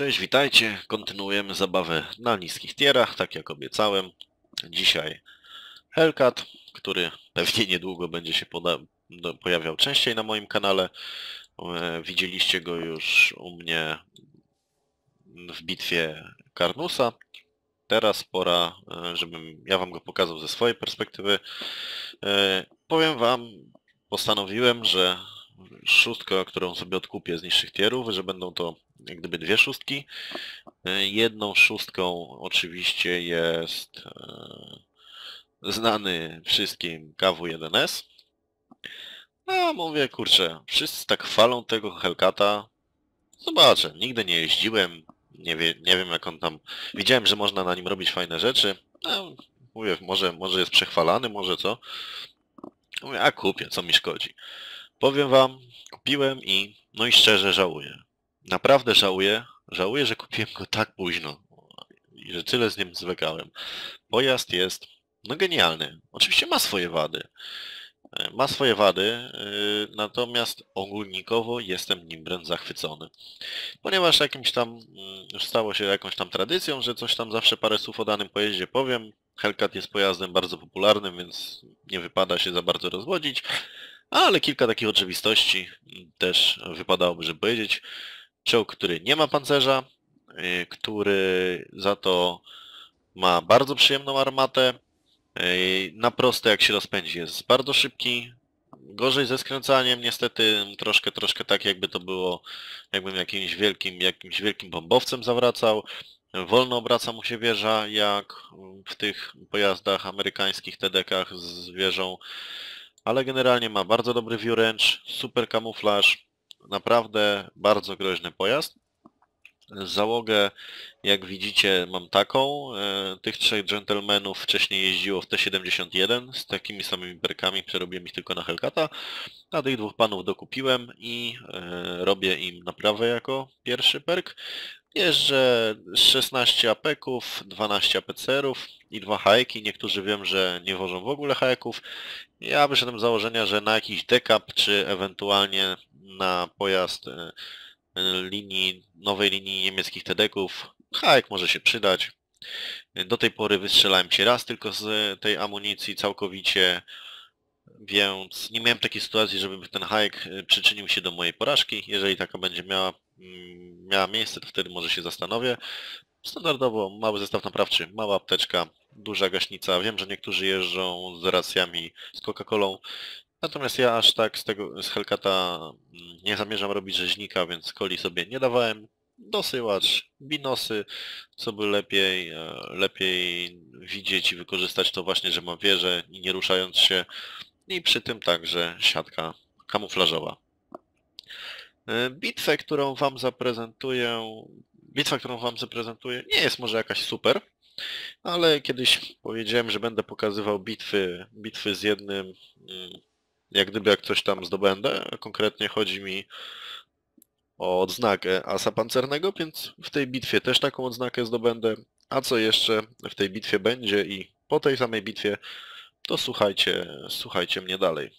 Cześć, witajcie. Kontynuujemy zabawę na niskich tierach, tak jak obiecałem. Dzisiaj Hellcat, który pewnie niedługo będzie się do- pojawiał częściej na moim kanale. E, Widzieliście go już u mnie w bitwie Karnusa. Teraz pora, e, żebym ja wam go pokazał ze swojej perspektywy. E, Powiem wam, postanowiłem, że szóstka, którą sobie odkupię z niższych tierów, że będą to jak gdyby dwie szóstki. E, Jedną szóstką oczywiście jest e, znany wszystkim KW1S. A mówię, kurczę, wszyscy tak chwalą tego Hellcata. Zobaczę, nigdy nie jeździłem, nie, wie, nie wiem jak on tam... Widziałem, że można na nim robić fajne rzeczy. No, mówię, może, może jest przechwalany, może co. Mówię, a kupię, co mi szkodzi. Powiem wam, kupiłem i no i szczerze żałuję. Naprawdę żałuję. Żałuję, że kupiłem go tak późno i że tyle z nim zwlekałem. Pojazd jest no genialny. Oczywiście ma swoje wady. E, Ma swoje wady, yy, natomiast ogólnikowo jestem nim wręcz zachwycony. Ponieważ jakimś tam, mm, już stało się jakąś tam tradycją, że coś tam zawsze parę słów o danym pojeździe powiem. Hellcat jest pojazdem bardzo popularnym, więc nie wypada się za bardzo rozwodzić. Ale kilka takich oczywistości mm, też wypadałoby, żeby powiedzieć. Czołg, który nie ma pancerza, yy, który za to ma bardzo przyjemną armatę. Yy, Na proste jak się rozpędzi jest bardzo szybki. Gorzej ze skręcaniem niestety troszkę, troszkę tak jakby to było, jakbym jakimś wielkim, jakimś wielkim bombowcem zawracał. Wolno obraca mu się wieża, jak w tych pojazdach amerykańskich TDK-ach z wieżą. Ale generalnie ma bardzo dobry view range, super kamuflaż, naprawdę bardzo groźny pojazd. Załogę, jak widzicie, mam taką. E, Tych trzech gentlemanów wcześniej jeździło w T71 z takimi samymi perkami, przerobiłem ich tylko na Hellcata, a tych dwóch panów dokupiłem i e, robię im naprawę jako pierwszy perk. Jeżdżę 16 apeków, 12 APCR-ów i dwa hajki. Niektórzy wiem, że nie wożą w ogóle hajków. Ja wyszedłem z założenia, że na jakiś dekap, czy ewentualnie na pojazd e, linii, nowej linii niemieckich TDK-ów, hajek może się przydać. Do tej pory wystrzelałem się raz tylko z tej amunicji całkowicie, więc nie miałem takiej sytuacji, żeby ten hajek e, przyczynił się do mojej porażki. Jeżeli taka będzie miała, mm, miała miejsce, to wtedy może się zastanowię. Standardowo mały zestaw naprawczy, mała apteczka, duża gaśnica. Wiem, że niektórzy jeżdżą z racjami z Coca-Colą, natomiast ja aż tak z tego z Hellcata mm, nie zamierzam robić rzeźnika, więc coli sobie nie dawałem. Dosyłacz, binosy, co by lepiej, e, lepiej widzieć i wykorzystać to właśnie, że mam wieżę i nie ruszając się i przy tym także siatka kamuflażowa. E, Bitwę, którą Wam zaprezentuję, bitwa, którą Wam zaprezentuję, nie jest może jakaś super, ale kiedyś powiedziałem, że będę pokazywał bitwy, bitwy z jednym, mm, jak gdyby jak coś tam zdobędę. Konkretnie chodzi mi o odznakę asa pancernego, więc w tej bitwie też taką odznakę zdobędę. A co jeszcze w tej bitwie będzie i po tej samej bitwie, to słuchajcie, słuchajcie mnie dalej.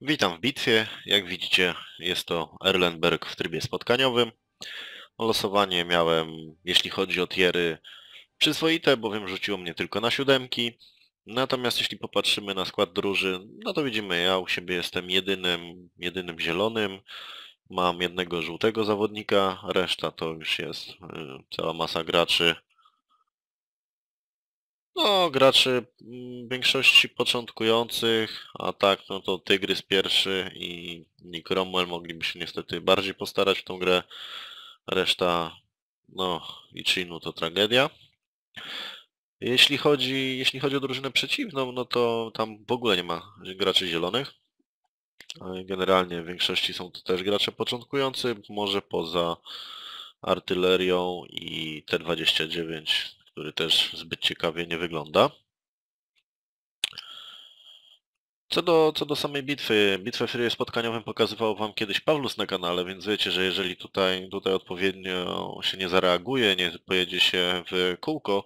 Witam w bitwie. Jak widzicie, jest to Erlenberg w trybie spotkaniowym. Losowanie miałem, jeśli chodzi o tiery, przyzwoite, bowiem rzuciło mnie tylko na siódemki. Natomiast jeśli popatrzymy na skład drużyn, no to widzimy, ja u siebie jestem jedynym, jedynym zielonym. Mam jednego żółtego zawodnika, reszta to już jest y, cała masa graczy. No, graczy mm, większości początkujących, a tak, no to Tygrys pierwszy i Nick Cromwell mogliby się niestety bardziej postarać w tą grę. Reszta, no, i Chinu to tragedia. Jeśli chodzi, jeśli chodzi o drużynę przeciwną, no to tam w ogóle nie ma graczy zielonych. E, Generalnie w większości są to też gracze początkujący, może poza artylerią i T-29, który też zbyt ciekawie nie wygląda. Co do, co do samej bitwy, bitwę w trybie spotkaniowym pokazywał Wam kiedyś Pawlus na kanale, więc wiecie, że jeżeli tutaj, tutaj odpowiednio się nie zareaguje, nie pojedzie się w kółko,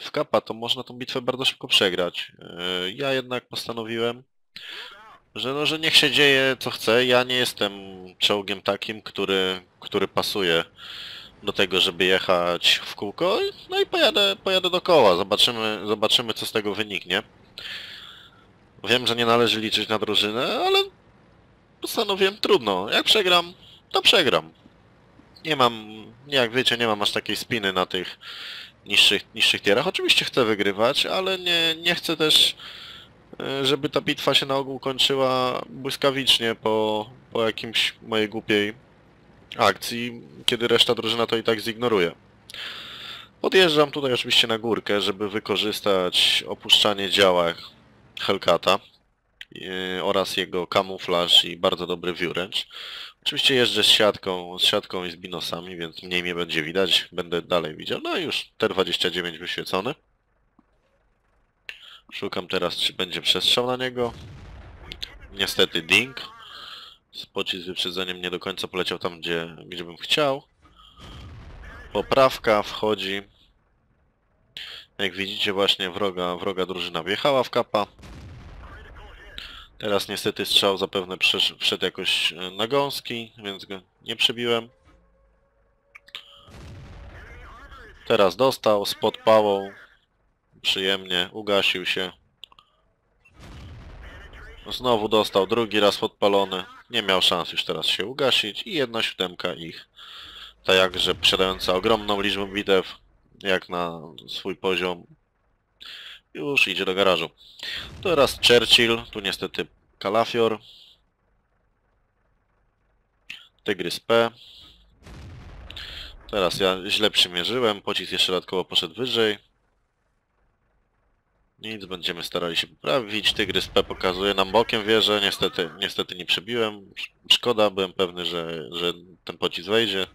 w kapa, to można tą bitwę bardzo szybko przegrać. E, Ja jednak postanowiłem, że no, że niech się dzieje co chce. Ja nie jestem czołgiem takim, który, który pasuje do tego, żeby jechać w kółko. No i pojadę, pojadę dookoła. Zobaczymy, zobaczymy co z tego wyniknie. Wiem, że nie należy liczyć na drużynę, ale postanowiłem trudno. Jak przegram, to przegram. Nie mam, jak wiecie, nie mam aż takiej spiny na tych niższych, niższych tierach. Oczywiście chcę wygrywać, ale nie, nie chcę też, e, żeby ta bitwa się na ogół kończyła błyskawicznie po, po jakimś mojej głupiej akcji, kiedy reszta drużyna to i tak zignoruje. Podjeżdżam tutaj oczywiście na górkę, żeby wykorzystać opuszczanie działek Hellcata oraz jego kamuflaż i bardzo dobry view. Oczywiście jeżdżę z siatką, z siatką i z binosami, więc mniej mnie będzie widać, będę dalej widział. No i już T29 wyświecony. Szukam teraz, czy będzie przestrzał na niego. Niestety ding. Pocisk z wyprzedzeniem nie do końca poleciał tam, gdzie, gdzie bym chciał. Poprawka wchodzi. Jak widzicie właśnie wroga, wroga drużyna wjechała w kapa. Teraz niestety strzał zapewne wszedł jakoś e, na gąski, więc go nie przebiłem. Teraz dostał, spod pałą. Przyjemnie, ugasił się. Znowu dostał, drugi raz podpalony. Nie miał szans już teraz się ugasić i jedna siódemka ich. Ta jakże posiadająca ogromną liczbę bitew, jak na swój poziom, już idzie do garażu. Teraz Churchill, tu niestety Kalafior. Tygrys P. Teraz ja źle przymierzyłem, pocisk jeszcze dodatkowo poszedł wyżej. Nic, będziemy starali się poprawić. Tygrys P pokazuje nam bokiem wieżę, niestety, niestety nie przebiłem. Szkoda, byłem pewny, że, że ten pocisk wejdzie.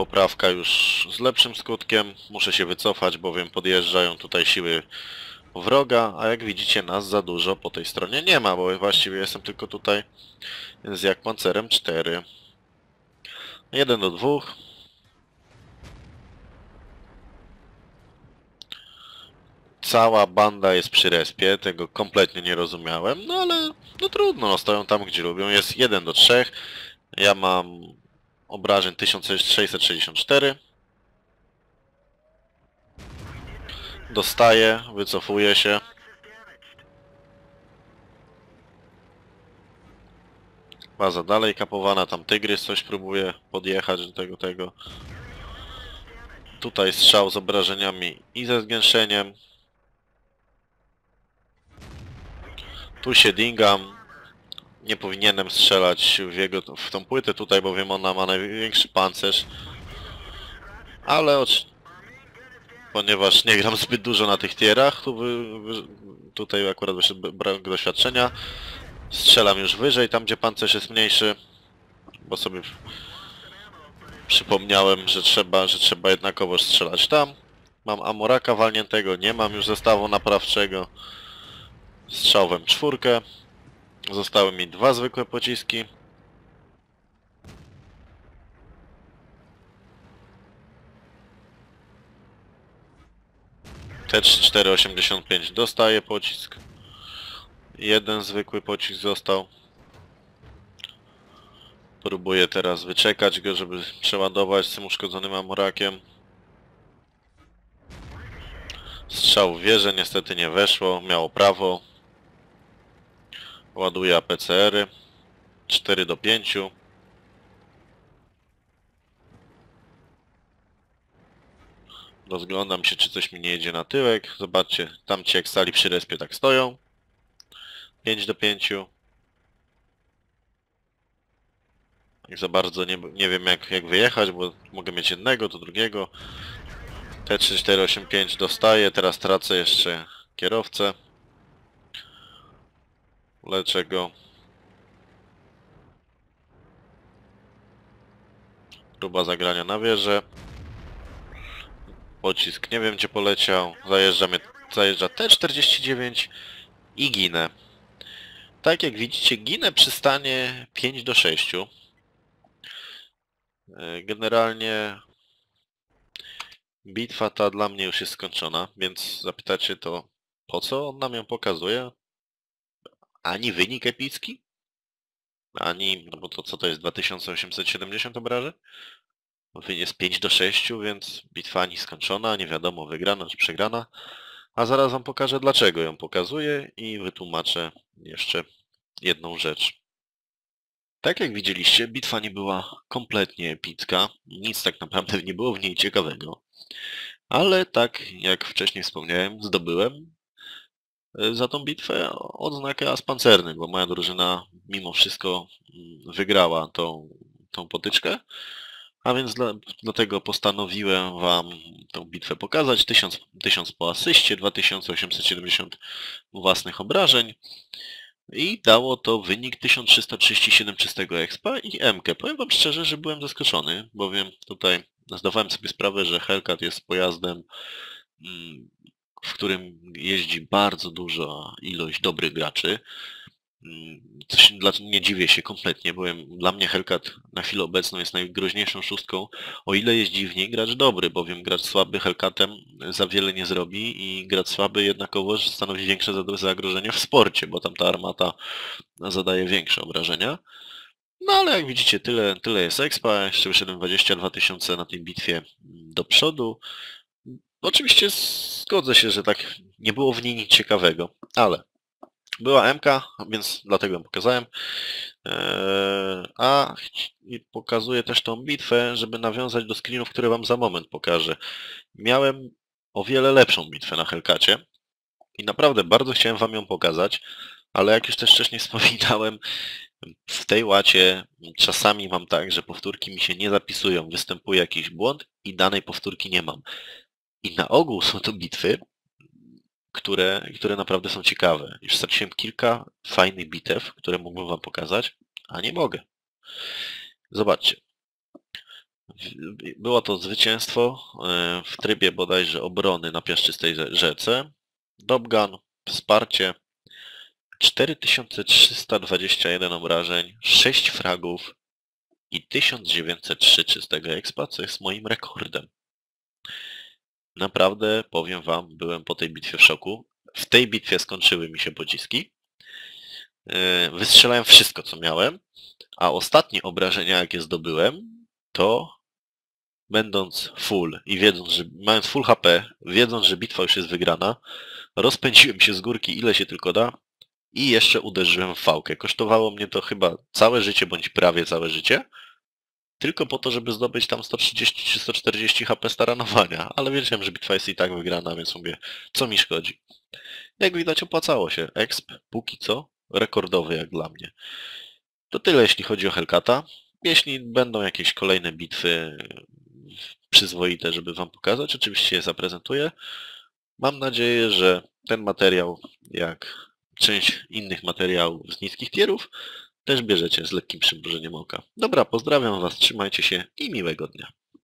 Poprawka już z lepszym skutkiem. Muszę się wycofać, bowiem podjeżdżają tutaj siły wroga, a jak widzicie nas za dużo po tej stronie nie ma, bo właściwie jestem tylko tutaj z jak pancerem 4. 1 do 2. Cała banda jest przy respie, tego kompletnie nie rozumiałem, no ale no trudno, no stoją tam gdzie lubią, jest 1 do 3. Ja mam obrażeń 1664. Dostaję, wycofuję się. Baza dalej kapowana, tam tygrys coś próbuje podjechać do tego, tego. Tutaj strzał z obrażeniami i ze zgęszeniem. Tu się dingam. Nie powinienem strzelać w, jego, w tą płytę tutaj, bowiem ona ma największy pancerz. Ale ponieważ nie gram zbyt dużo na tych tierach, tu wy, wy, tutaj akurat wyszedł brak doświadczenia. Strzelam już wyżej, tam gdzie pancerz jest mniejszy, bo sobie przypomniałem, że trzeba, że trzeba jednakowoż strzelać tam. Mam Amoraka walniętego, nie mam już zestawu naprawczego. Strzałłem czwórkę. Zostały mi dwa zwykłe pociski. T3485 dostaje pocisk. Jeden zwykły pocisk został. Próbuję teraz wyczekać go, żeby przeładować z tym uszkodzonym amorakiem. Strzał w wieżę niestety nie weszło, miało prawo. Ładuję APCR-y. 4 do 5. Rozglądam się, czy coś mi nie jedzie na tyłek. Zobaczcie, tam ci jak stali przy respie tak stoją. 5 do 5. Jak za bardzo nie, nie wiem jak, jak wyjechać, bo mogę mieć jednego, to drugiego. T3485 dostaję, teraz tracę jeszcze kierowcę. Leczę go. Próba zagrania na wieżę. Pocisk nie wiem gdzie poleciał. Zajeżdża mnie, zajeżdża T49 i ginę. Tak jak widzicie, ginę przy stanie 5 do 6. E, Generalnie bitwa ta dla mnie już jest skończona, więc zapytacie to po co on nam ją pokazuje? Ani wynik epicki? ani, no bo to co to jest 2870 obrażeń? Jest 5 do 6, więc bitwa ani skończona, nie wiadomo wygrana czy przegrana. A zaraz wam pokażę dlaczego ją pokazuję i wytłumaczę jeszcze jedną rzecz. Tak jak widzieliście, bitwa nie była kompletnie epicka, nic tak naprawdę nie było w niej ciekawego. Ale tak jak wcześniej wspomniałem, zdobyłem za tą bitwę odznakę as pancerny, bo moja drużyna mimo wszystko mm, wygrała tą, tą potyczkę. A więc dla, dlatego postanowiłem Wam tą bitwę pokazać. 1000, 1000 po asyście, 2870 własnych obrażeń. I dało to wynik 1337 czystego expa i MK. Powiem Wam szczerze, że byłem zaskoczony, bowiem tutaj zdawałem sobie sprawę, że Hellcat jest pojazdem, mm, w którym jeździ bardzo duża ilość dobrych graczy. Coś, nie dziwię się kompletnie, byłem, dla mnie Hellcat na chwilę obecną jest najgroźniejszą szóstką, o ile jeździ w niej gracz dobry, bowiem gracz słaby Hellcatem za wiele nie zrobi i gracz słaby jednakowo stanowi większe zagrożenie w sporcie, bo tam ta armata zadaje większe obrażenia. No ale jak widzicie, tyle, tyle jest expa, jeszcze wyszedłem 22 tysiące na tej bitwie do przodu. Oczywiście zgodzę się, że tak nie było w niej nic ciekawego, ale była MK, więc dlatego ją pokazałem. Eee, a pokazuję też tą bitwę, żeby nawiązać do screenów, które Wam za moment pokażę. Miałem o wiele lepszą bitwę na Hellcacie i naprawdę bardzo chciałem Wam ją pokazać, ale jak już też wcześniej wspominałem, w tej łacie czasami mam tak, że powtórki mi się nie zapisują, występuje jakiś błąd i danej powtórki nie mam. I na ogół są to bitwy, które, które naprawdę są ciekawe. Już straciłem kilka fajnych bitew, które mógłbym wam pokazać, a nie mogę. Zobaczcie. Było to zwycięstwo e, w trybie bodajże obrony na piaszczystej rzece. Dobgun, wsparcie, 4321 obrażeń, 6 fragów i 1903 czystego expa, co jest moim rekordem. Naprawdę, powiem wam, byłem po tej bitwie w szoku. W tej bitwie skończyły mi się pociski. E, wystrzelałem wszystko, co miałem, a ostatnie obrażenia, jakie zdobyłem, to będąc full i wiedząc, że mając full HP, wiedząc, że bitwa już jest wygrana, rozpędziłem się z górki ile się tylko da i jeszcze uderzyłem w fałkę. Kosztowało mnie to chyba całe życie, bądź prawie całe życie, tylko po to, żeby zdobyć tam 130 czy 140 HP staranowania, ale wiedziałem, że bitwa jest i tak wygrana, więc mówię, co mi szkodzi. Jak widać opłacało się. Exp, póki co, rekordowy jak dla mnie. To tyle jeśli chodzi o Hellcata. Jeśli będą jakieś kolejne bitwy przyzwoite, żeby Wam pokazać, oczywiście je zaprezentuję. Mam nadzieję, że ten materiał, jak część innych materiałów z niskich tierów, też bierzecie z lekkim przymrużeniem oka. Dobra, pozdrawiam Was, trzymajcie się i miłego dnia.